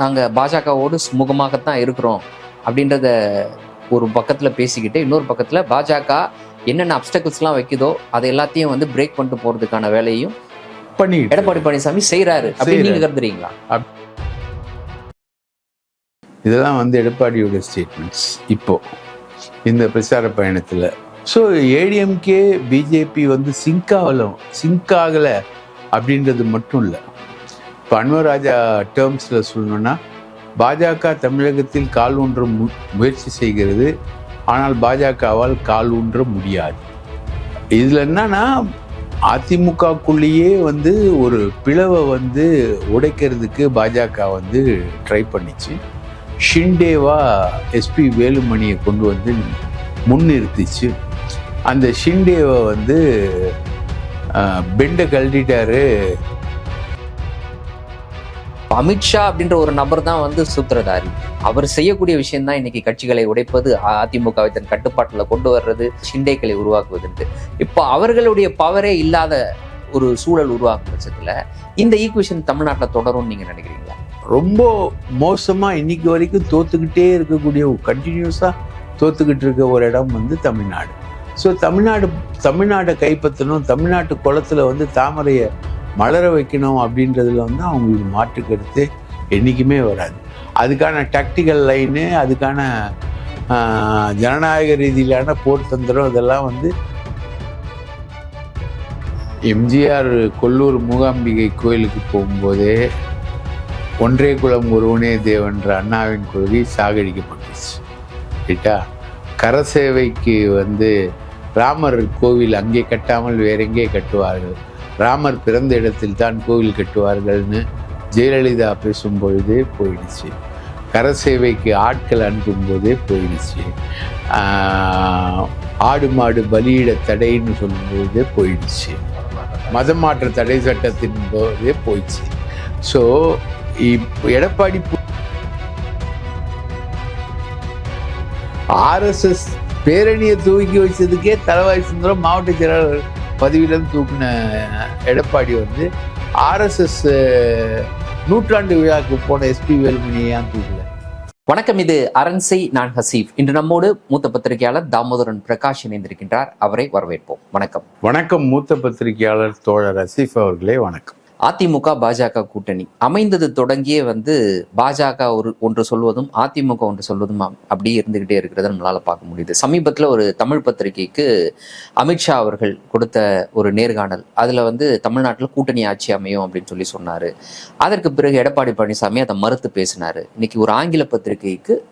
நாங்கள் பாஜகவோடு சுமூகமாகத்தான் இருக்கிறோம் அப்படின்றத ஒரு பக்கத்தில் பேசிக்கிட்டு இன்னொரு பக்கத்தில் பாஜக என்னென்ன அப்டக்கல்ஸ்லாம் வைக்குதோ அதை எல்லாத்தையும் வந்து பிரேக் பண்ணிட்டு போகிறதுக்கான வேலையும் பண்ணிட்டு எடப்பாடி பழனிசாமி செய்கிறாரு அப்படின்னு நீங்கள் கருதுறீங்களா? இதெல்லாம் வந்து எடப்பாடியோட ஸ்டேட்மெண்ட்ஸ் இப்போ இந்த பிரச்சார பயணத்தில். ஸோ ஏடிஎம்கே பிஜேபி வந்து சிங்க் ஆகல சிங்க் ஆகலை அப்படின்றது மட்டும் இல்லை. இப்போ அன்வராஜா டேர்ம்ஸில் சொல்லணும்னா பாஜக தமிழகத்தில் கால் ஊன்ற மு முயற்சி செய்கிறது ஆனால் பாஜகவால் கால் ஊன்ற முடியாது. இதில் என்னன்னா அதிமுகக்குள்ளேயே வந்து ஒரு பிளவை வந்து உடைக்கிறதுக்கு பாஜக வந்து ட்ரை பண்ணிச்சு. ஷிண்டேவா எஸ்பி வேலுமணியை கொண்டு வந்து முன்னிறுத்திச்சு. அந்த ஷிண்டேவை வந்து பெண்டை கழட்டிட்டாரு அமித்ஷா அப்படின்ற ஒரு நபர் தான் வந்து சூத்திரதாரி. அவர் செய்யக்கூடிய விஷயம் தான் இன்னைக்கு கட்சிகளை உடைப்பது அதிமுகவை தன் கட்டுப்பாட்டில் கொண்டு வர்றது சிண்டைகளை உருவாக்குவதுன்ட்டு. இப்போ அவர்களுடைய பவரே இல்லாத ஒரு சூழல் உருவாக்கும் பட்சத்தில் இந்த ஈக்குவேஷன் தமிழ்நாட்டில் தொடரும்னு நீங்கள் நினைக்கிறீங்களா? ரொம்ப மோசமாக இன்னைக்கு வரைக்கும் தோத்துக்கிட்டே இருக்கக்கூடிய கண்டினியூஸாக தோத்துக்கிட்டு இருக்க ஒரு இடம் வந்து தமிழ்நாடு. ஸோ தமிழ்நாடு தமிழ்நாட்டை கைப்பற்றணும் தமிழ்நாட்டு குளத்தில் வந்து தாமரையை மலர வைக்கணும் அப்படின்றதுல வந்து அவங்களுக்கு மாற்று கருத்து என்றைக்குமே வராது. அதுக்கான டாக்டிக்கல் லைனு அதுக்கான ஜனநாயக ரீதியிலான போர் தந்திரம் இதெல்லாம் வந்து எம்ஜிஆர் கொல்லூர் மூகாம்பிகை கோயிலுக்கு போகும்போதே ஒன்றே குலம் ஒருவனே தேவன்ற அண்ணாவின் கொள்கை சாகடிக்கப்பட்டுச்சு. ரைட்டா கரசேவைக்கு வந்து ராமர் கோவில் அங்கே கட்டாமல் வேற எங்கே கட்டுவார்கள்? ராமர் பிறந்த இடத்தில் தான் கோவில் கட்டுவார்கள்னு ஜெயலலிதா பேசும் பொழுதே போயிடுச்சு. கரசேவைக்கு ஆட்கள் அனுப்பும் போதே போயிடுச்சு ஆடு மாடு பலியிட தடைன்னு சொல்லும் பொழுதே போயிடுச்சு. மதமாற்ற தடை சட்டத்தின் போதே போயிடுச்சு. ஸோ இப்போ எடப்பாடி ஆர்எஸ்எஸ் பேரணியை தூக்கி வச்சதுக்கே தலவாய் சுந்தரம் மாவட்ட செயலாளர் பதவியிலிருந்து தூக்கின எடப்பாடி வந்து ஆர்எஸ்எஸ் நூற்றாண்டு விழாக்கு போன எஸ்பி வேலுமணியை ஏன் தூக்கல? வணக்கம் இது அரண்சை நான் ஹசீப். இன்று நம்மோடு மூத்த பத்திரிகையாளர் தாமோதரன் பிரகாஷ் இணைந்திருக்கின்றார். அவரை வரவேற்போம். வணக்கம். வணக்கம் மூத்த பத்திரிகையாளர் தோழர் அசீஃப் அவர்களே வணக்கம். அதிமுக பாஜக கூட்டணி. அமைந்தது தொடங்கியே வந்து பாஜக ஒரு ஒன்று சொல்வதும் அதிமுக ஒன்று சொல்வதும் அப்படியே இருந்துகிட்டே இருக்கிறத நம்மளால் பார்க்க முடியுது. சமீபத்தில் ஒரு தமிழ் பத்திரிகைக்கு அமித்ஷா அவர்கள் கொடுத்த ஒரு நேர்காணல். அதில் வந்து தமிழ்நாட்டில் கூட்டணி ஆட்சி அமையும் அப்படின்னு சொல்லி சொன்னார். அதற்கு பிறகு எடப்பாடி பழனிசாமி அதை மறுத்து பேசினார். இன்னைக்கு ஒரு ஆங்கில பத்திரிகைக்கு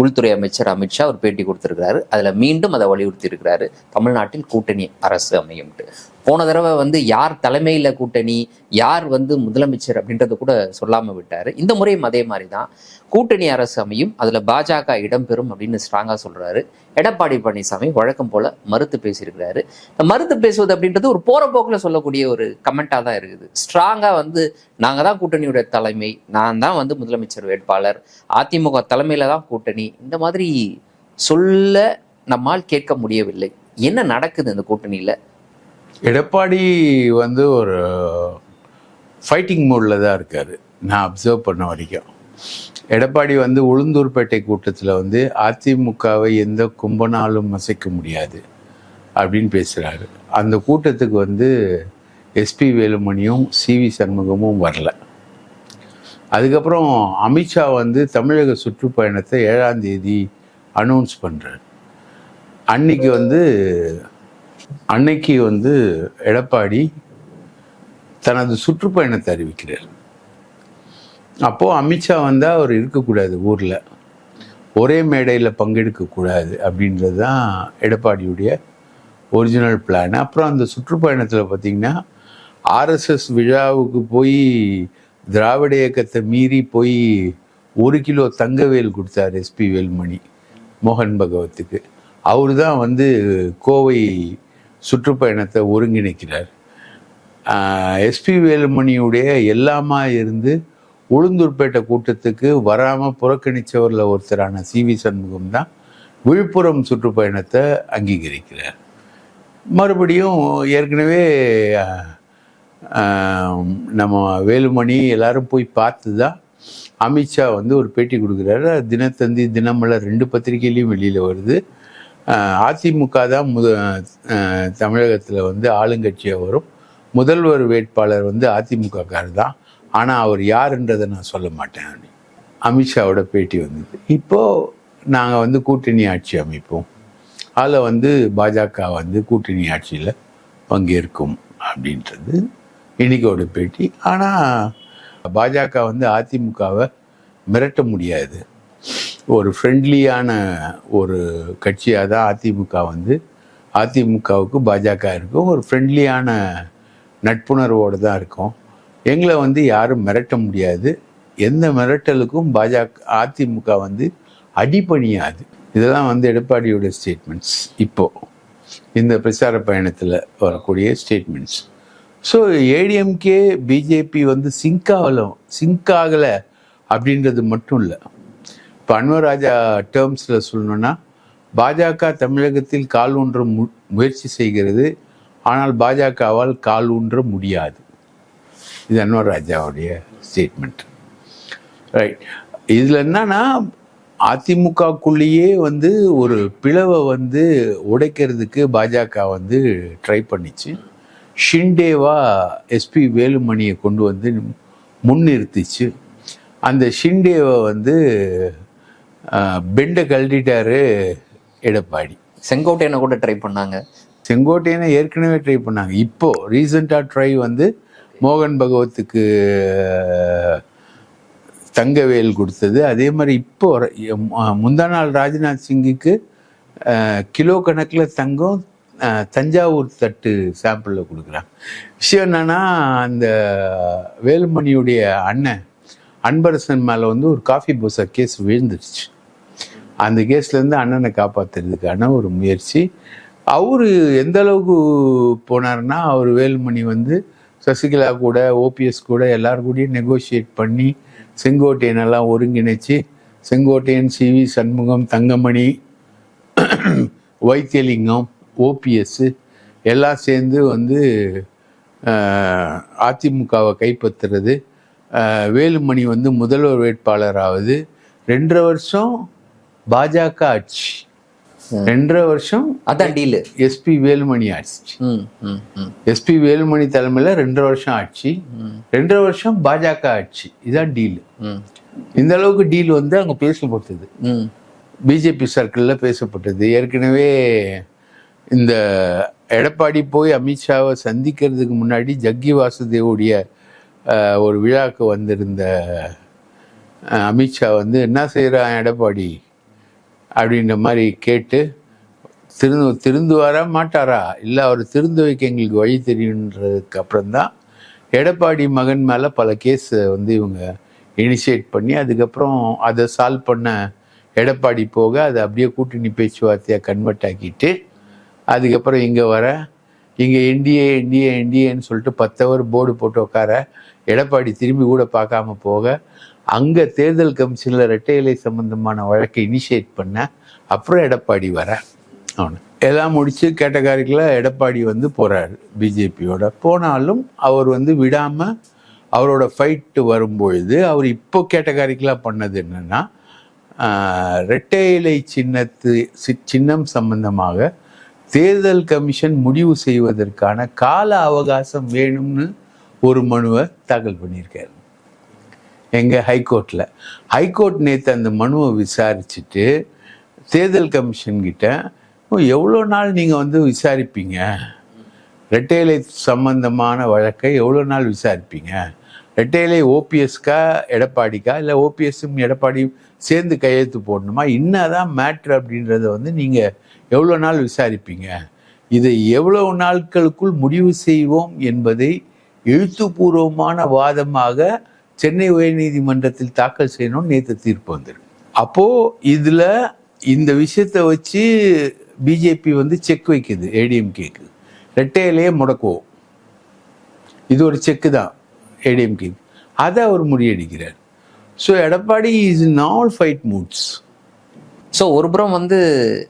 உள்துறை அமைச்சர் அமித்ஷா ஒரு பேட்டி கொடுத்துருக்கிறாரு. அதில் மீண்டும் அதை வலியுறுத்தி இருக்கிறாரு தமிழ்நாட்டில் கூட்டணி அரசு அமையும்ட்டு போன தடவை வந்து யார் தலைமையில கூட்டணி யார் வந்து முதலமைச்சர் அப்படின்றத கூட சொல்லாம விட்டாரு. இந்த முறையும் அதே மாதிரி தான் கூட்டணி அரசு அமையும் அதில் பாஜக இடம்பெறும் அப்படின்னு ஸ்ட்ராங்காக சொல்கிறாரு எடப்பாடி பழனிசாமி வழக்கம் போல் மறுத்து பேசியிருக்கிறாரு. இந்த மறுத்து பேசுவது அப்படின்றது ஒரு போகிற சொல்லக்கூடிய ஒரு கமெண்ட்டாக தான் இருக்குது. ஸ்ட்ராங்காக வந்து நாங்கள் தான் கூட்டணியுடைய தலைமை நான் தான் வந்து முதலமைச்சர் வேட்பாளர் அதிமுக தலைமையில் தான் கூட்டணி. இந்த மாதிரி சொல்ல நம்மால் கேட்க முடியவில்லை. என்ன நடக்குது இந்த கூட்டணியில்? எடப்பாடி வந்து ஒரு ஃபைட்டிங் மூடில் தான் இருக்கார். நான் அப்சர்வ் பண்ண வரைக்கும். எடப்பாடி வந்து உளுந்தூர்பேட்டை கூட்டத்தில் வந்து அதிமுகவை எந்த கும்பனாலும் அசைக்க முடியாது அப்படின்னு பேசுகிறாரு அந்த கூட்டத்துக்கு வந்து எஸ்பி வேலுமணியும் சி வி சண்முகமும் வரல. அதுக்கப்புறம் அமித்ஷா வந்து தமிழக சுற்றுப்பயணத்தை ஏழாம் தேதி அனௌன்ஸ் பண்ணுறாரு அன்னைக்கு வந்து அன்னைக்கு வந்து எடப்பாடி தனது சுற்றுப்பயணத்தை அறிவிக்கிறார். அப்போது அமித்ஷா வந்தால் அவர் இருக்கக்கூடாது ஊரில். ஒரே மேடையில் பங்கெடுக்கக்கூடாது அப்படின்றது தான் எடப்பாடியுடைய ஒரிஜினல் பிளான் அப்புறம் அந்த சுற்றுப்பயணத்தில் பார்த்திங்கன்னா ஆர்எஸ்எஸ் விழாவுக்கு போய் திராவிட இயக்கத்தை மீறி போய் ஒரு கிலோ தங்கவேல் கொடுத்தார் எஸ்பி வேல்மணி மோகன் பகவத்துக்கு. அவர் தான் வந்து கோவை சுற்றுப்பயணத்தை ஒருங்கிணைக்கிறார். எஸ்பி வேலுமணியுடைய எல்லாமா இருந்து உளுந்தூர்பேட்டை கூட்டத்துக்கு வராமல் புறக்கணித்தவரில் ஒருத்தரான சி வி சண்முகம் தான் விழுப்புரம் சுற்றுப்பயணத்தை அங்கீகரிக்கிறார். மறுபடியும் ஏற்கனவே நம்ம வேலுமணி எல்லாரும் போய் பார்த்து தான் அமித்ஷா வந்து ஒரு பேட்டி கொடுக்குறாரு. தினத்தந்தி தினமலர் ரெண்டு பத்திரிகையிலையும் வெளியில் வருது. அதிமுக தான் முத தமிழகத்தில் வந்து ஆளுங்கட்சியாக வரும். முதல்வர் வேட்பாளர் வந்து அதிமுகக்காரர் தான். ஆனால் அவர் யாருன்றதை நான் சொல்ல மாட்டேன் அமித்ஷாவோட பேட்டி வந்தது. இப்போது நாங்கள் வந்து கூட்டணி ஆட்சி அமைப்போம். அதில் வந்து பாஜக வந்து கூட்டணி ஆட்சியில் பங்கேற்கும் அப்படின்றது இன்னைக்கோட பேட்டி. ஆனால் பாஜக வந்து அதிமுகவை மிரட்ட முடியாது. ஒரு ஃப்ரெண்ட்லியான ஒரு கட்சியாக தான் அதிமுக வந்து அதிமுகவுக்கு பாஜக இருக்கும். ஒரு ஃப்ரெண்ட்லியான நட்புணர்வோடு தான் இருக்கும். எங்களை வந்து யாரும் மிரட்ட முடியாது. எந்த மிரட்டலுக்கும் பாஜக அதிமுக வந்து அடிபணியாது. இதெல்லாம் வந்து எடப்பாடியோட ஸ்டேட்மெண்ட்ஸ் இப்போது இந்த பிரச்சார பயணத்தில் வரக்கூடிய ஸ்டேட்மெண்ட்ஸ் ஸோ ஏடிஎம்கே பிஜேபி வந்து சிங்க் ஆகல சிங்க் ஆகலை அப்படின்றது மட்டும் இல்லை. இப்போ அன்வராஜா டேர்ம்ஸில் சொல்லணும்னா பாஜக தமிழகத்தில் கால் ஊன்ற மு முயற்சி செய்கிறது. ஆனால் பாஜகவால் கால் ஊன்ற முடியாது. இது அன்வர் ராஜாவுடைய ஸ்டேட்மெண்ட் ரைட் இதில் என்னன்னா அதிமுகக்குள்ளேயே வந்து ஒரு பிளவை வந்து உடைக்கிறதுக்கு பாஜக வந்து ட்ரை பண்ணிச்சு. ஷிண்டேவா எஸ்பி வேலுமணியை கொண்டு வந்து முன்னிறுத்திச்சு. அந்த ஷிண்டேவை வந்து பெண்டை கழட்டிட்டாரு எடப்பாடி. செங்கோட்டையனை கூட ட்ரை பண்ணாங்க. செங்கோட்டையனை ஏற்கனவே ட்ரை பண்ணாங்க. இப்போ ரீசெண்டாக ட்ரை வந்து மோகன் பகவத்துக்கு தங்கவேல் கொடுத்தது. அதே மாதிரி இப்போ முந்தா நாள் ராஜ்நாத் சிங்குக்கு கிலோ கணக்கில் தங்கம் தஞ்சாவூர் தட்டு சாம்பிளில் கொடுக்குறாங்க. விஷயம் என்னன்னா அந்த வேலுமணியுடைய அண்ணன் அன்பரசன் மேலே வந்து ஒரு காஃபி பூசா கேஸ் விழுந்துருச்சு. அந்த கேஸ்லேருந்து அண்ணனை காப்பாற்றுறதுக்கான ஒரு முயற்சி. அவர் எந்த அளவுக்கு போனாருன்னா அவர் வேலுமணி வந்து சசிகலா கூட ஓபிஎஸ் கூட எல்லார் கூடயும் நெகோசியேட் பண்ணி செங்கோட்டையனெல்லாம் ஒருங்கிணைச்சு செங்கோட்டையன் சிவி சண்முகம் தங்கமணி வைத்தியலிங்கம் ஓபிஎஸ் எல்லாம் சேர்ந்து வந்து அதிமுகவை கைப்பற்றுறது. வேலுமணி வந்து முதல்வர் வேட்பாளராவது. ரெண்டரை வருஷம் பாஜக ஆட்சி. ரெண்டரை வருஷம் அதான் டீலு எஸ்பி வேலுமணி ஆட்சி எஸ்பி வேலுமணி தலைமையில் ரெண்டரை வருஷம் ஆட்சி ரெண்டரை வருஷம் பாஜக ஆட்சி இதான் டீல் இந்த அளவுக்கு டீல் வந்து அங்கே பேசப்பட்டது. பிஜேபி சர்க்கிளில் பேசப்பட்டது. ஏற்கனவே இந்த எடப்பாடி போய் அமித்ஷாவை சந்திக்கிறதுக்கு முன்னாடி ஜக்கி வாசுதேவுடைய ஒரு விழாக்கு வந்திருந்த அமித்ஷா வந்து என்ன செய்கிறான் எடப்பாடி? அப்படின்ற மாதிரி கேட்டு திருந்து திருந்து வர மாட்டாரா? இல்லை அவர் திருந்து வைக்க எங்களுக்கு வழி தெரியுன்றதுக்கு அப்புறம்தான் எடப்பாடி மகன் மேலே பல கேஸ் வந்து இவங்க இனிஷியேட் பண்ணி அதுக்கப்புறம் அதை சால்வ் பண்ண எடப்பாடி போக அதை அப்படியே கூட்டணி பேச்சுவார்த்தையாக கன்வெர்ட் ஆக்கிட்டு அதுக்கப்புறம் இங்கே வர இங்கே என்டிஏ என்டிஏ என்டிஏன்னு சொல்லிட்டு பத்தவர் போர்டு போட்டு உட்கார எடப்பாடி திரும்பி கூட பார்க்காம போக அங்கே தேர்தல் கமிஷனில் ரெட்டை இலை சம்பந்தமான வழக்கை இனிஷியேட் பண்ண அப்புறம் எடப்பாடி வர. அவனு. எல்லாம் முடிச்சு கேட்டகாரிக்கில் எடப்பாடி வந்து போறாரு பிஜேபியோட. போனாலும் அவர் வந்து விடாம அவரோட ஃபைட்டு வரும்பொழுது அவர் இப்போ கேட்டகாரிக்கலாக பண்ணது என்னன்னா ரெட்டை இலை சின்னத்து சி- சின்னம் சம்பந்தமாக தேர்தல் கமிஷன் முடிவு செய்வதற்கான கால அவகாசம் வேணும்னு ஒரு மனுவை தாக்கல் பண்ணியிருக்காரு. எங்கள் ஹைகோர்ட்டில் ஹைகோர்ட் நேற்று அந்த மனுவை விசாரிச்சுட்டு தேர்தல் கமிஷன்கிட்ட எவ்வளோ நாள் நீங்கள் வந்து விசாரிப்பீங்க? ரெட்டையிலை சம்பந்தமான வழக்கை எவ்வளோ நாள் விசாரிப்பீங்க? ரெட்டையிலை ஓபிஎஸ்க்கா எடப்பாடிக்கா? இல்லை ஓபிஎஸ்ஸும் எடப்பாடியும் சேர்ந்து கையெழுத்து போடணுமா? என்னதான் மேட்ரு அப்படின்றத வந்து நீங்கள் எவ்வளோ நாள் விசாரிப்பீங்க? இதை எவ்வளவு நாட்களுக்குள் முடிவு செய்வோம் என்பதை எழுத்துப்பூர்வமான வாதமாக சென்னை உயர்நீதிமன்றத்தில் தாக்கல் செய்யணும்னு நேற்று தீர்ப்பு வந்துடும் அப்போது இதில் இந்த விஷயத்தை வச்சு பிஜேபி வந்து செக் வைக்குது ஏடிஎம்கேக்கு. ரெட்டையிலேயே முடக்குவோம். இது ஒரு செக்கு தான் ஏடிஎம்கே. அதை அவர் முறியடிக்கிறார். So Edappadi is in all fight moods so ஒரு புறம் வந்து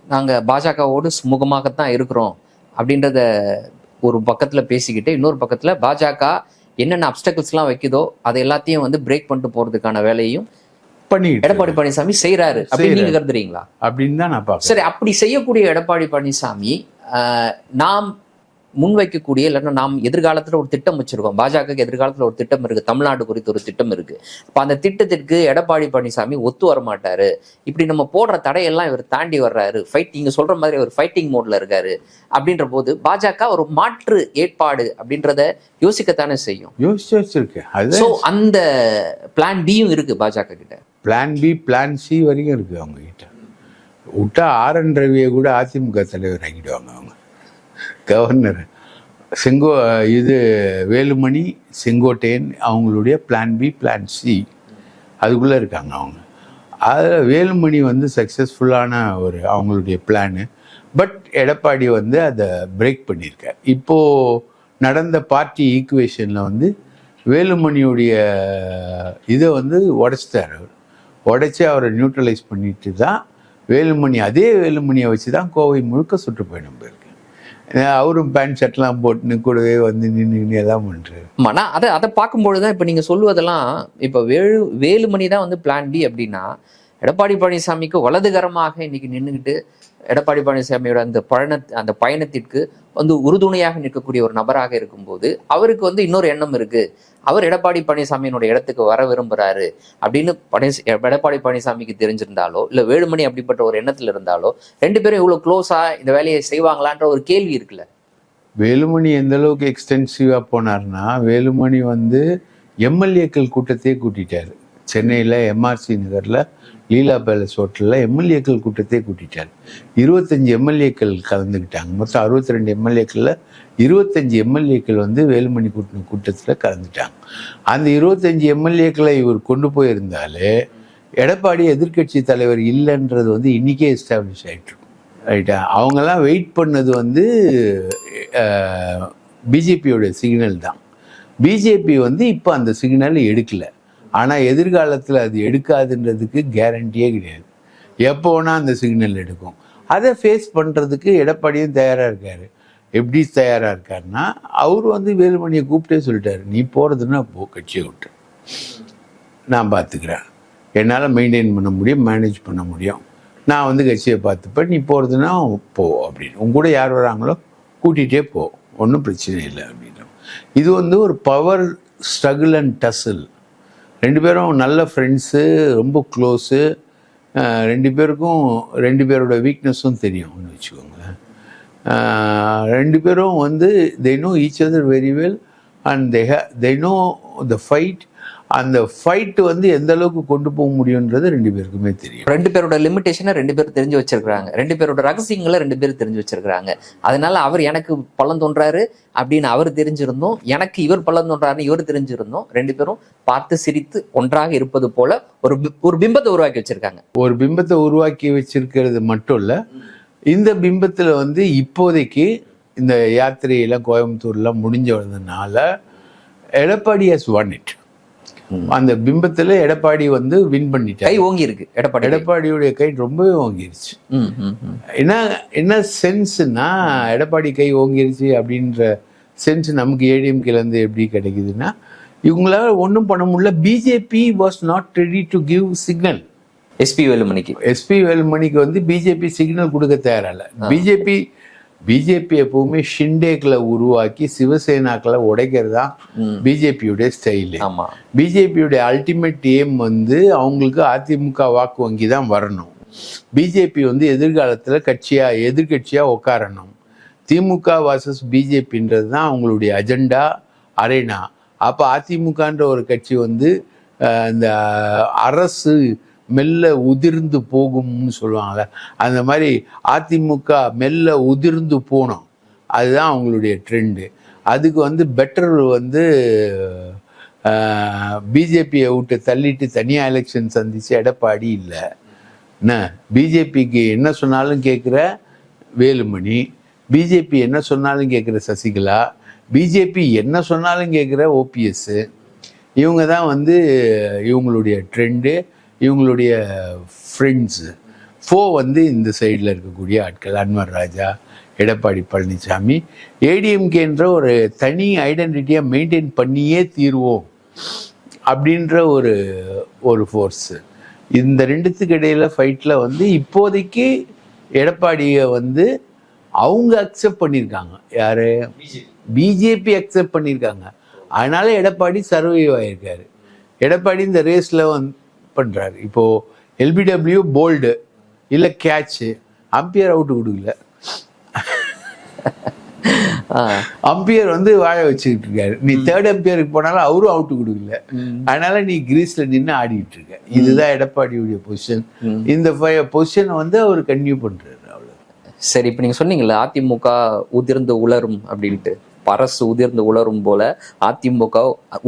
நாங்கள் பாஜகவோடு சுமூகமாகத்தான் இருக்கிறோம் அப்படின்றத ஒரு பக்கத்தில் பேசிக்கிட்டு இன்னொரு பக்கத்தில் பாஜக என்னென்ன அப்டக்கல்ஸ்லாம் வைக்குதோ அதை எல்லாத்தையும் வந்து பிரேக் பண்ணிட்டு போறதுக்கான வேலையும் பண்ணிட்டு எடப்பாடி பழனிசாமி செய்யறாரு அப்படின்னு நீங்க கருதுறீங்களா? அப்படின்னு தான் நான் சரி அப்படி செய்யக்கூடிய எடப்பாடி பழனிசாமி ஆஹ், நாம் முன்வைக்கக்கூடிய இல்லைன்னா நாம் எதிர்காலத்துல ஒரு திட்டம் வச்சிருக்கோம். பாஜக எதிர்காலத்துல ஒரு திட்டம் இருக்கு. தமிழ்நாடு குறித்து ஒரு திட்டம் இருக்கு. அப்ப அந்த திட்டத்திற்கு எடப்பாடி பழனிசாமி ஒத்து வர மாட்டாரு. இப்படி நம்ம போடுற தடையெல்லாம் இவர் தாண்டி வர்றாரு. ஃபைட் நீங்க சொல்ற மாதிரி ஒரு ஃபைட்டிங் மோட்ல இருக்காரு. அப்படின்ற போது பாஜக ஒரு மாற்று ஏற்பாடு அப்படின்றத யோசிக்கத்தானே செய்யும். யோசிச்சு வச்சிருக்கேன் அது சோ அந்த பிளான் பியும் இருக்கு பாஜக கிட்ட. பிளான் பி பிளான் சி வரைக்கும் இருக்கு அவங்க கிட்ட. விட்டா ஆர் என் ரவியை கூட அதிமுக தலைவர் ஆக்கிடுவாங்க அவங்க. கவர்னர் செங்கோ இது வேலுமணி செங்கோட்டையன் அவங்களுடைய பிளான் பி பிளான் சி அதுக்குள்ளே இருக்காங்க அவங்க. அதில் வேலுமணி வந்து சக்ஸஸ்ஃபுல்லான ஒரு அவங்களுடைய பிளானு பட் எடப்பாடி வந்து அதை பிரேக் பண்ணியிருக்கார். இப்போது நடந்த பார்ட்டி ஈக்குவேஷனில் வந்து வேலுமணியுடைய இதை வந்து உடைச்சிட்டார் அவர். உடைச்சி அவரை நியூட்ரலைஸ் பண்ணிட்டு தான் வேலுமணி அதே வேலுமணியை வச்சு தான் கோவை முழுக்க சுற்றுப்பயணம் போயிருக்கு. அவரும் பேண்ட் ஷர்ட்லாம் போட்டுன்னு கூடவே வந்து நின்று எல்லாம் பண்ணுறாரு ஆமா அதை அதை பார்க்கும்பொழுது தான் இப்போ நீங்கள் சொல்லுவதெல்லாம் இப்போ வேலு வேலுமணி தான் வந்து பிளான் பி அப்படின்னா எடப்பாடி பழனிசாமிக்கு வலதுகரமாக இன்னைக்கு நின்றுக்கிட்டு எடப்பாடி பழனிசாமியோட அந்த பயண அந்த பயணத்திற்கு வந்து உறுதுணையாக நிற்கக்கூடிய ஒரு நபராக இருக்கும்போது அவருக்கு வந்து இன்னொரு எண்ணம் இருக்கு. அவர் எடப்பாடி பழனிசாமியினுடைய இடத்துக்கு வர விரும்புகிறாரு அப்படின்னு பழனி எடப்பாடி பழனிசாமிக்கு தெரிஞ்சிருந்தாலோ இல்லை வேலுமணி அப்படிப்பட்ட ஒரு எண்ணத்தில் இருந்தாலோ ரெண்டு பேரும் இவ்வளோ க்ளோஸாக இந்த வேலையை செய்வாங்களான்ற ஒரு கேள்வி இருக்குல்ல. வேலுமணி எந்த அளவுக்கு எக்ஸ்டென்சிவாக போனார்னா வேலுமணி வந்து எம்எல்ஏக்கள் கூட்டத்தையே கூட்டிட்டார். சென்னையில் எம்ஆர்சி நகரில் லீலா பேலஸ் ஹோட்டலில் எம்எல்ஏக்கள் கூட்டத்தையே கூட்டிட்டார். இருபத்தஞ்சி எம்எல்ஏக்கள் கலந்துக்கிட்டாங்க. மொத்தம் அறுபத்தி ரெண்டு எம்எல்ஏக்களில் இருபத்தஞ்சி எம்எல்ஏக்கள் வந்து வேலுமணி கூட்டணி கூட்டத்தில் கலந்துட்டாங்க. அந்த இருபத்தஞ்சி எம்எல்ஏக்களை இவர் கொண்டு போயிருந்தாலே எடப்பாடி எதிர்க்கட்சி தலைவர் இல்லைன்றது வந்து இன்றைக்கே எஸ்டாப்ளிஷ் ஆகிட்டு ரைட்டா அவங்கெல்லாம் வெயிட் பண்ணது வந்து பிஜேபியோட சிக்னல் தான். பிஜேபி வந்து இப்போ அந்த சிக்னல் எடுக்கல. ஆனால் எதிர்காலத்தில் அது எடுக்காதுன்றதுக்கு கேரண்டியே கிடையாது. எப்போ வேணால் அந்த சிக்னல் எடுக்கும். அதை ஃபேஸ் பண்ணுறதுக்கு எடப்பாடியும் தயாராக இருக்கார். எப்படி தயாராக இருக்காருன்னா அவர் வந்து வேலுமணியை கூப்பிட்டே சொல்லிட்டாரு நீ போகிறதுன்னா போ கட்சியை விட்டு. நான் பார்த்துக்கிறேன் என்னால் மெயின்டைன் பண்ண முடியும் மேனேஜ் பண்ண முடியும். நான் வந்து கட்சியை பார்த்துப்பேன் நீ போகிறதுனா போ அப்படின்னு. உங்க கூட யார் வராங்களோ கூட்டிகிட்டே போ ஒன்றும் பிரச்சனை இல்லை அப்படின்னு. இது வந்து ஒரு பவர் ஸ்ட்ரகிள் அண்ட் டசில் ரெண்டு பேரும் நல்ல ஃப்ரெண்ட்ஸு ரொம்ப க்ளோஸு ரெண்டு பேருக்கும் ரெண்டு பேரோட வீக்னஸும் தெரியும்னு வச்சுக்கோங்களேன். ரெண்டு பேரும் வந்து they know each other very well and they they know the fight அந்த ஃபைட் வந்து எந்த அளவுக்கு கொண்டு போக முடியுன்றது ரெண்டு பேருக்குமே தெரியும். ரெண்டு பேரோட லிமிடேஷனை ரெண்டு பேரும் தெரிஞ்சு வச்சிருக்காங்க ரெண்டு பேரோட ரகசியங்களை ரெண்டு பேரும் தெரிஞ்சு வச்சிருக்காங்க அதனால அவர் எனக்கு பள்ளம் தோன்றாரு அப்படின்னு அவர் தெரிஞ்சிருந்தோம் எனக்கு இவர் பள்ளம் தோன்றாருன்னு இவர் தெரிஞ்சிருந்தோம் ரெண்டு பேரும் பார்த்து சிரித்து ஒன்றாக இருப்பது போல ஒரு ஒரு பிம்பத்தை உருவாக்கி வச்சிருக்காங்க. ஒரு பிம்பத்தை உருவாக்கி வச்சிருக்கிறது மட்டும் இல்லை இந்த பிம்பத்தில் வந்து இப்போதைக்கு இந்த யாத்திரையெல்லாம் கோயம்புத்தூர்லாம் முடிஞ்சதுனால எடப்பாடி ஹஸ் ஒன் இட் அந்த பிம்பத்தில் எடப்பாடி வந்து வின் கை பண்ணிட்டார். ஓங்கி இருக்கு எடப்பாடி கை. எடப்பாடியுடைய கை ரொம்பவே ஓங்கிருச்சு. என்ன என்ன சென்ஸ்னா எடப்பாடி கை ஓங்கிருச்சு அப்படின்ற சென்ஸ் நமக்கு ஏடிஎம்கேலேருந்து எப்படி கிடைக்குதுன்னா இவங்களால ஒன்றும் பண்ண முடியல. BJP was not ready to give signal SP வேலுமணிக்கு. SP வேலுமணிக்கு வந்து பிஜேபி சிக்னல் கொடுக்க தயாரில்ல. பிஜேபி பிஜேபி எப்பவுமே ஷிண்டேக்களை உருவாக்கி சிவசேனாக்களை உடைக்கிறது தான். பிஜேபியுடைய ஸ்டைலு பிஜேபியுடைய அல்டிமேட் எய்ம் வந்து அவங்களுக்கு அதிமுக வாக்கு வங்கி தான் வரணும். பிஜேபி வந்து எதிர்காலத்தில் கட்சியாக எதிர்கட்சியாக உட்காரணும் திமுக வாசஸ் பிஜேபின்றது தான் அவங்களுடைய அஜெண்டா அரேனா அப்போ அதிமுகன்ற ஒரு கட்சி வந்து இந்த அரசு மெல்ல உதிர்ந்து போகும்னு சொல்லுவாங்கல்ல. அந்த மாதிரி அதிமுக மெல்ல உதிர்ந்து போனோம். அதுதான் அவங்களுடைய ட்ரெண்டு அதுக்கு வந்து பெட்டர் வந்து பிஜேபியை விட்டு தள்ளிட்டு தனியாக எலெக்ஷன் சந்தித்து எடப்பாடி இல்லை. என்ன? பிஜேபிக்கு என்ன சொன்னாலும் கேட்குற வேலுமணி பிஜேபி என்ன சொன்னாலும் கேட்குற சசிகலா பிஜேபி என்ன சொன்னாலும் கேட்குற ஓபிஎஸ்ஸு இவங்க தான் வந்து இவங்களுடைய ட்ரெண்டு இவங்களுடைய ஃப்ரெண்ட்ஸு ஃபோ வந்து இந்த சைடில் இருக்கக்கூடிய ஆட்கள். அன்வர் ராஜா எடப்பாடி பழனிசாமி ஏடிஎம்கேன்ற ஒரு தனி ஐடென்டிட்டியை மெயின்டைன் பண்ணியே தீர்வோம் அப்படின்ற ஒரு ஒரு ஃபோர்ஸு இந்த ரெண்டுத்துக்கு இடையில் ஃபைட்டில் வந்து இப்போதைக்கு எடப்பாடியை வந்து அவங்க அக்செப்ட் பண்ணியிருக்காங்க. யார்? பிஜேபி அக்செப்ட் பண்ணியிருக்காங்க. அதனால் எடப்பாடி சர்வைவ் ஆகியிருக்காரு எடப்பாடி இந்த ரேஸில் வந்து பண்ணுறாரு இப்போ எல்பிடபிள்யூ போல்டு இல்லை கேட்சு அம்பியர் அவுட்டு கொடுக்கல. அம்பியர் வந்து வாழ வச்சுக்கிட்டு இருக்காரு. நீ தேர்ட் அம்பியருக்கு போனாலும் அவரும் அவுட்டு கொடுக்கல. அதனால நீ கிரீஸ்ல நின்று ஆடிட்டு இருக்க. இதுதான் எடப்பாடியுடைய பொசிஷன் இந்த பொசிஷனை வந்து அவர் கன்டினியூ பண்றாரு அவ்வளவு சரி இப்ப நீங்க சொன்னீங்கல்ல அதிமுக உதிர்ந்து உலரும் அப்படின்ட்டு. பரசு உதிர்ந்து உலரும் போல அதிமுக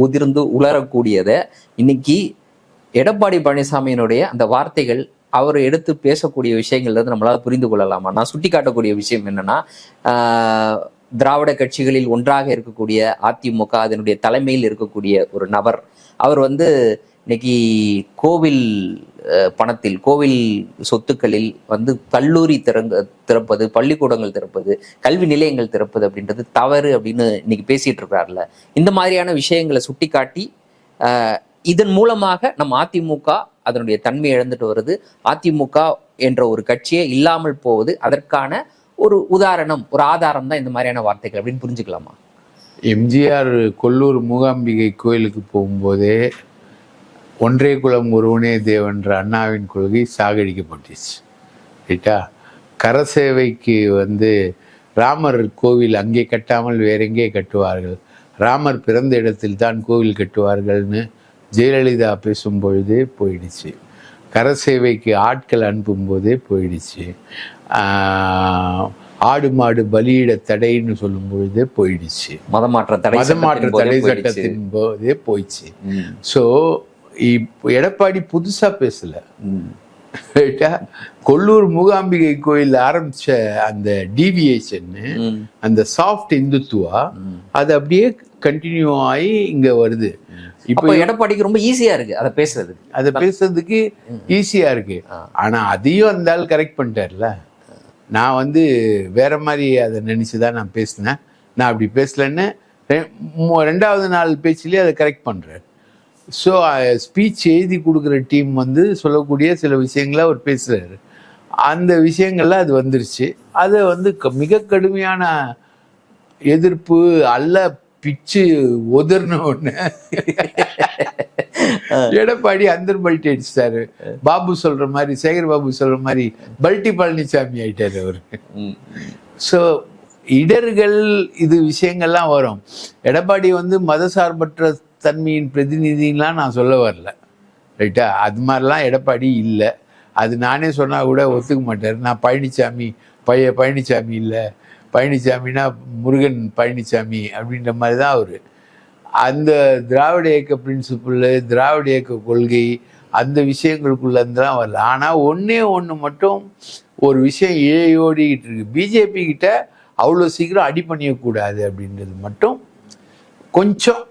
உதிர்ந்து உலரக்கூடியதை இன்னைக்கு எடப்பாடி பழனிசாமியினுடைய அந்த வார்த்தைகள் அவர் எடுத்து பேசக்கூடிய விஷயங்கள்ல நம்மளால் புரிந்து கொள்ளலாமா? நான் சுட்டி காட்டக்கூடிய விஷயம் என்னன்னா திராவிட கட்சிகளில் ஒன்றாக இருக்கக்கூடிய அதிமுக அதனுடைய தலைமையில் இருக்கக்கூடிய ஒரு நபர் அவர் வந்து இன்னைக்கு கோவில் பணத்தில் கோவில் சொத்துக்களில் வந்து கல்லூரி திறங்க திறப்பது பள்ளிக்கூடங்கள் திறப்பது கல்வி நிலையங்கள் திறப்பது அப்படின்றது தவறு அப்படின்னு இன்னைக்கு பேசிட்டு இருக்காருல்ல. இந்த மாதிரியான விஷயங்களை சுட்டிக்காட்டி காட்டி இதன் மூலமாக நம்ம அதிமுக அதனுடைய தன்மை இழந்துட்டு வருது. அதிமுக என்ற ஒரு கட்சியே இல்லாமல் போவது அதற்கான ஒரு உதாரணம் ஒரு ஆதாரம் தான் இந்த மாதிரியான வார்த்தைகள் அப்படின்னு புரிஞ்சுக்கலாமா? எம்ஜிஆர் கொல்லூர் மூகாம்பிகை கோயிலுக்கு போகும்போதே ஒன்றே குலம் ஒருவனே தேவன்ற அண்ணாவின் கொள்கை சாகடிக்கப்பட்டுச்சு. ரைட்டா? கரசேவைக்கு வந்து ராமர் கோவில் அங்கே கட்டாமல் வேற எங்கே கட்டுவார்கள்? ராமர் பிறந்த இடத்தில் தான் கோவில் கட்டுவார்கள்னு ஜெயலலிதா பேசும் பொழுதே போயிடுச்சு கரசேவைக்கு ஆட்கள் அனுப்பும் போதே போயிடுச்சு ஆடு மாடு பலியிட தடைன்னு சொல்லும் பொழுதே போயிடுச்சு. மதமாற்ற தடை மதமாற்ற தடை. சட்டத்தின் போதே போயிடுச்சு. ஸோ இப்போ எடப்பாடி புதுசா பேசல. கொல்லூர் மூகாம்பிகை கோயில் ஆரம்பிச்ச அந்த டீவியேஷன் ம், அந்த சாஃப்ட் இந்துத்துவா. அது அப்படியே கண்டினியூ ஆகி இங்க வருது. இப்போ எடப்பாடிக்கு ரொம்ப ஈஸியா இருக்கு அதை பேசுறதுக்கு அதை பேசுறதுக்கு ஈஸியா இருக்கு. ஆனா அதையும் அந்த ஆள் கரெக்ட் பண்ணிட்டார்ல. நான் வந்து வேற மாதிரி அதை நினைச்சு தான் நான் பேசினேன். நான் அப்படி பேசலன்னு ரெண்டாவது நாள் பேச்சிலே அதை கரெக்ட் பண்றாரு. ஸோ ஸ்பீச் எழுதி கொடுக்குற டீம் வந்து சொல்லக்கூடிய சில விஷயங்களை அவர் பேசுறாரு. அந்த விஷயங்கள்ல அது வந்துருச்சு. அதை வந்து மிக கடுமையான எதிர்ப்பு அல்ல பிச்சு உதர்ன ஒண்ணு எடப்பாடி அந்தர் பல்ட்டி அடிச்சிட்டாரு பாபு சொல்ற மாதிரி சேகர் பாபு சொல்ற மாதிரி பல்ட்டி பழனிசாமி ஆயிட்டாரு அவரு. ஸோ இடர்கள் இது விஷயங்கள்லாம் வரும். எடப்பாடி வந்து மதசார்பற்ற தன்மையின் பிரதிநிதிலாம் நான் சொல்ல வரல. ரைட்டா? அது மாதிரிலாம் எடப்பாடி இல்லை. அது நானே சொன்னா கூட ஒத்துக்க மாட்டார். நான் பழனிசாமி பழைய பழனிசாமி இல்லை. பழனிசாமினா முருகன் பழனிசாமி அப்படின்ற மாதிரி தான் அவர். அந்த திராவிட இயக்க பிரின்சிபிள் திராவிட இயக்க கொள்கை அந்த விஷயங்களுக்குள்ளேருந்துலாம் வரல. ஆனால் ஒன்றே ஒன்று மட்டும் ஒரு விஷயம் இழையோடிக்கிட்டு இருக்கு. பிஜேபி கிட்ட அவ்வளோ சீக்கிரம் அடி பண்ணியக்கூடாது அப்படின்றது மட்டும் கொஞ்சம்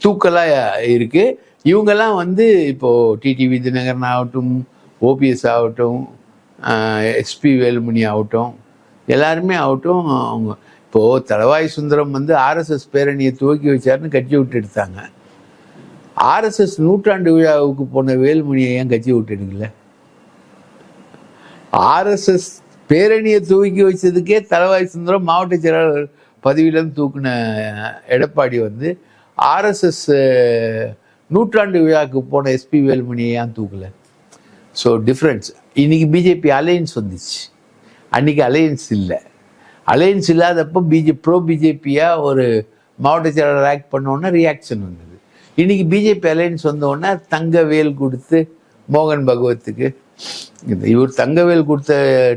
தூக்கலாக இருக்குது இவங்கெல்லாம் வந்து இப்போது டிடிவி தினகரன் ஆகட்டும் ஓபிஎஸ் ஆகட்டும் எஸ்பி வேலுமணி ஆகட்டும் எல்லாருமே ஆகட்டும் அவங்க. இப்போ தளவாய் சுந்தரம் வந்து ஆர்எஸ்எஸ் பேரணியை துவக்கி வச்சாருன்னு கட்சி விட்டு எடுத்தாங்க ஆர்எஸ்எஸ் நூற்றாண்டு விழாவுக்கு போன வேலுமணியை ஏன் கட்சி விட்டு எடுக்கல ஆர்எஸ்எஸ் பேரணியை தூக்கி வச்சதுக்கே தளவாய் சுந்தரம் மாவட்ட செயலாளர் பதவியிலேருந்து தூக்குன எடப்பாடி வந்து ஆர்எஸ்எஸ் நூற்றாண்டு விழாவுக்கு போன எஸ்பி வேலுமணியை ஏன் தூக்கல? ஸோ டிஃப்ரென்ஸ் இன்றைக்கி பிஜேபி அலையன்ஸ் வந்துச்சு. அன்றைக்கி அலையன்ஸ் இல்லை. அலையன்ஸ் இல்லாதப்போ பிஜே ப்ரோ பிஜேபியாக ஒரு மாவட்ட செயலாளர் ஆக்ட் பண்ணோன்னா ரியாக்ஷன் வந்தது. இன்றைக்கி பிஜேபி அலையன்ஸ் வந்தோடனே தங்கவேல் கொடுத்து மோகன் பகவத்துக்கு இவர் தங்கவேல் கொடுத்த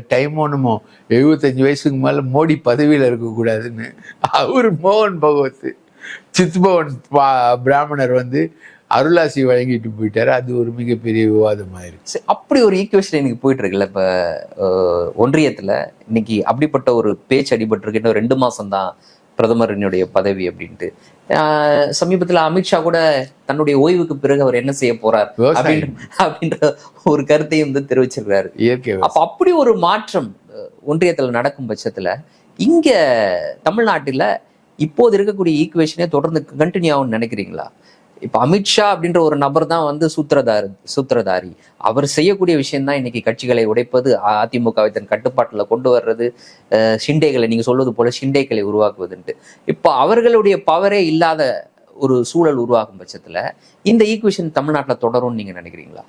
டைம் ஒன்றுமோ எழுபத்தஞ்சு வயசுக்கு மேலே மோடி பதவியில் இருக்கக்கூடாதுன்னு அவர் மோகன் பகவத் சித்பவன் பா பிராமணர் வந்து அருளாசி வழங்கிட்டு போயிட்டாரு. அது ஒரு மிகப்பெரிய விவாதமாயிருக்கு. சரி, அப்படி ஒரு ஈக்குவேஷன் எனக்கு போயிட்டு இருக்குல்ல இப்ப ஒன்றியத்துல இன்னைக்கு அப்படிப்பட்ட ஒரு பேச்சு அடிபட்டிருக்கு. இன்னும் ரெண்டு மாசம் தான் பிரதமரினுடைய பதவி அப்படின்ட்டு. சமீபத்துல அமித்ஷா கூட தன்னுடைய ஓய்வுக்கு பிறகு அவர் என்ன செய்ய போறார். அப்படின்ற ஒரு கருத்தையும் வந்து தெரிவிச்சிருக்காரு அப்ப அப்படி ஒரு மாற்றம் ஒன்றியத்துல நடக்கும் பட்சத்துல இங்க தமிழ்நாட்டில் இப்போது இருக்கக்கூடிய ஈக்குவேஷனே தொடர்ந்து கண்டினியூ ஆகும்னு நினைக்கிறீங்களா? இப்போ அமித்ஷா அப்படின்ற ஒரு நபர் தான் வந்து சூத்திரதாரி சூத்திரதாரி. அவர் செய்யக்கூடிய விஷயம்தான் இன்னைக்கு கட்சிகளை உடைப்பது அதிமுகவை தன் கட்டுப்பாட்டில் கொண்டு வர்றது அஹ், ஷிண்டேகளை நீங்க சொல்வது போல சிண்டைகளை உருவாக்குவதுன்ட்டு. இப்போ அவர்களுடைய பவரே இல்லாத ஒரு சூழல் உருவாகும் பட்சத்துல இந்த ஈக்குவேஷன் தமிழ்நாட்டில் தொடரும்னு நீங்க நினைக்கிறீங்களா?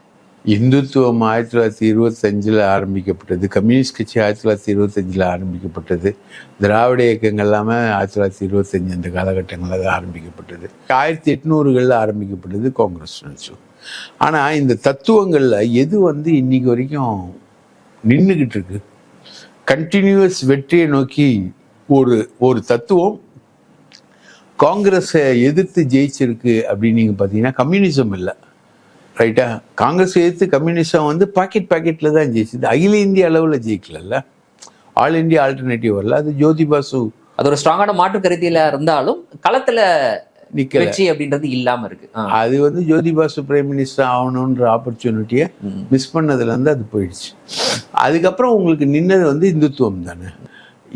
இந்துத்துவம் ஆயிரத்தி தொள்ளாயிரத்தி இருபத்தஞ்சில் ஆரம்பிக்கப்பட்டது கம்யூனிஸ்ட் கட்சி ஆயிரத்தி தொள்ளாயிரத்தி இருபத்தஞ்சில் ஆரம்பிக்கப்பட்டது திராவிட இயக்கங்கள் எல்லாமே ஆயிரத்தி தொள்ளாயிரத்தி இருபத்தஞ்சு அந்த காலகட்டங்களில் ஆரம்பிக்கப்பட்டது. ஆயிரத்தி எட்நூறுகளில் ஆரம்பிக்கப்பட்டது காங்கிரஸ் நினச்சு. ஆனால் இந்த தத்துவங்களில் எது வந்து இன்னைக்கு வரைக்கும் நின்றுக்கிட்டு இருக்கு? கண்டினியூஸ் வெற்றியை நோக்கி ஒரு ஒரு தத்துவம் காங்கிரஸை எதிர்த்து ஜெயிச்சிருக்கு அப்படின்னு நீங்கள் பார்த்தீங்கன்னா கம்யூனிசம் இல்லை. ரைட்டா காங்கிரஸ் எதிர்த்து கம்யூனிசம் வந்து பாக்கெட் பாக்கெட்டில் தான் ஜெயிச்சது. அகில இந்திய அளவில் ஜெயிக்கலல்ல? ஆல் இந்தியா ஆல்டர்னேட்டிவ் வரல. அது ஜோதி பாசு. அது ஒரு ஸ்ட்ராங்கான மாற்று கருத்தியில இருந்தாலும் களத்துல வெற்றி அப்படின்றது இல்லாம இருக்கு. அது வந்து ஜோதி பாசு பிரைம் மினிஸ்டர் ஆகணுன்ற ஆப்பர்ச்சுனிட்டியை. மிஸ் பண்ணதுலேருந்து அது போயிடுச்சு. அதுக்கப்புறம் உங்களுக்கு நின்னது வந்து இந்துத்துவம் தானே?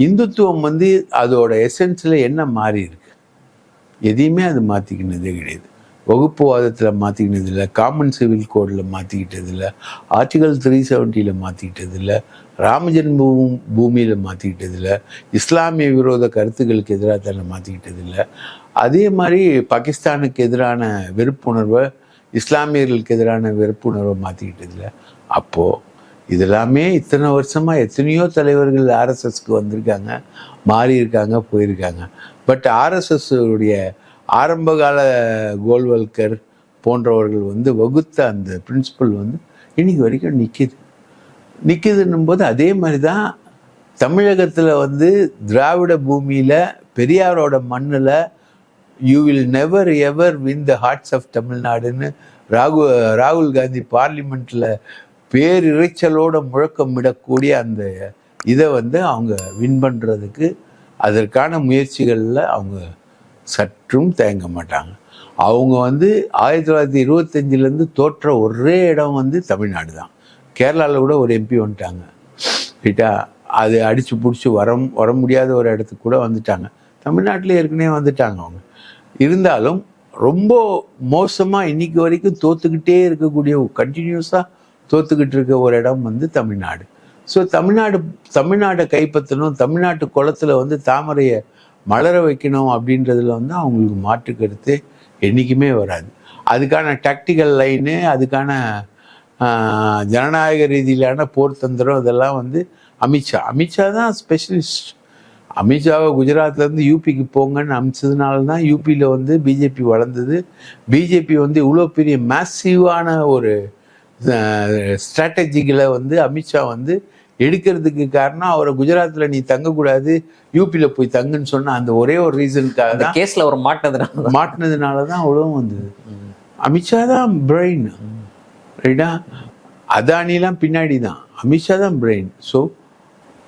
இந்துத்துவம் வந்து அதோட எசன்ஸில் என்ன மாறி இருக்கு? எதையுமே அது மாற்றிக்கினதே கிடையாது. வகுப்புவாதத்தில் மாற்றிக்கிட்டதில்ல காமன் சிவில் கோடில் மாற்றிக்கிட்டதில்ல ஆர்டிகல் த்ரீ செவன்ட்டியில் மாற்றிக்கிட்டதில்ல ராமஜென்ம பூமியில் மாற்றிக்கிட்டதில்ல இஸ்லாமிய விரோத கருத்துக்களுக்கு எதிராக தன்னை மாற்றிக்கிட்டதில்ல அதே மாதிரி பாகிஸ்தானுக்கு எதிரான வெறுப்புணர்வை இஸ்லாமியர்களுக்கு எதிரான வெறுப்புணர்வை மாற்றிக்கிட்டதில்ல அப்போது இதெல்லாமே இத்தனை வருஷமாக எத்தனையோ தலைவர்கள் ஆர்எஸ்எஸ்க்கு வந்திருக்காங்க மாறி இருக்காங்க போயிருக்காங்க பட் ஆர்எஸ்எஸ்ஸுடைய ஆரம்பகால கோல்வல்கர் போன்றவர்கள் வந்து வகுத்த அந்த பிரின்சிபல் வந்து இன்னைக்கு வரைக்கும் நிற்கிது நிற்கிதுன்னும் போது அதே மாதிரி தான் தமிழகத்தில் வந்து திராவிட பூமியில் பெரியாரோட மண்ணில் you will never ever win the hearts of தமிழ்நாடுன்னு ராகு ராகுல் காந்தி பார்லிமெண்ட்டில் பேரிரைச்சலோட முழக்கமிடக்கூடிய அந்த இதை வந்து அவங்க வின் பண்ணுறதுக்கு அதற்கான முயற்சிகளில் அவங்க சற்றும் தயங்க மாட்டாங்க. அவங்க வந்து ஆயிரத்தி தொள்ளாயிரத்தி இருபத்தஞ்சிலேருந்து தோற்ற ஒரே இடம் வந்து தமிழ்நாடு தான். கேரளாவில் கூட ஒரு எம்பி வந்துட்டாங்க. ரைட்டா? அது அடித்து பிடிச்சி வர வர முடியாத ஒரு இடத்துக்கு கூட வந்துட்டாங்க. தமிழ்நாட்டில் ஏற்கனவே வந்துட்டாங்க அவங்க. இருந்தாலும் ரொம்ப மோசமாக இன்னைக்கு வரைக்கும் தோத்துக்கிட்டே இருக்கக்கூடிய கண்டினியூஸாக தோத்துக்கிட்டு இருக்க ஒரு இடம் வந்து தமிழ்நாடு. ஸோ தமிழ்நாடு தமிழ்நாட்டை கைப்பற்றணும் தமிழ்நாட்டு குளத்தில் வந்து தாமரையை மலர வைக்கணும் அப்படின்றதுல வந்து அவங்களுக்கு மாற்று கருத்து என்றைக்குமே வராது. அதுக்கான டாக்டிக்கல் லைனு அதுக்கான ஜனநாயக ரீதியிலான போர் தந்திரம் இதெல்லாம் வந்து அமித்ஷா. அமித்ஷா தான் ஸ்பெஷலிஸ்ட் அமித்ஷாவை குஜராத்லேருந்து யூபிக்கு போங்கன்னு அமிச்சதுனால தான் யூபியில் வந்து பிஜேபி வளர்ந்தது. பிஜேபி வந்து இவ்வளோ பெரிய மேசிவான ஒரு ஸ்ட்ராட்டஜிக்கில் வந்து அமித்ஷா வந்து எடுக்கிறதுக்கு காரணம் அவரை குஜராத்தில் நீ தங்கக்கூடாது யூபியில் போய் தங்குன்னு சொன்ன அந்த ஒரே ஒரு ரீசனுக்காக தான் கேஸ்ல ஒரு மாட்டினதுனால மாட்டினதுனால தான் அவ்வளோ வந்தது. அமித்ஷா தான் பிரெயின் ரைட்டா அதானிலாம் பின்னாடி தான். அமித்ஷா தான் பிரெயின் ஸோ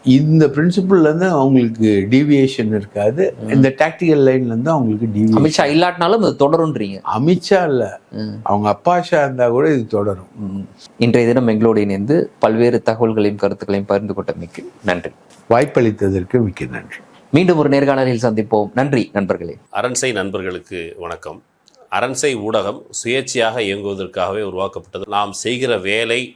இந்த பிரின்சிபல்லேருந்து அவங்களுக்கு டீவியேஷன் இருக்காது. இந்த டாக்டிக்கல் லைன்லேருந்து அவங்களுக்கு டீவியேஷன் அமித்ஷா இல்லாட்டினாலும் அது தொடரும்ன்றீங்க அமித்ஷா இல்லை. அவங்க அப்பா ஷா இருந்தால் கூட இது தொடரும். இன்றைய தினம் எங்களோடு இணைந்து பல்வேறு தகவல்களையும் கருத்துக்களையும் பகிர்ந்து கொண்டமைக்கு நன்றி. வாய்ப்பளித்ததற்கு மிக்க நன்றி. மீண்டும் ஒரு நேர்காணலில் சந்திப்போம். நன்றி நண்பர்களே. அரண்சை நண்பர்களுக்கு வணக்கம். அரண்சை ஊடகம் சுயேட்சையாக இயங்குவதற்காகவே உருவாக்கப்பட்டது. நாம் செய்கிற வேலை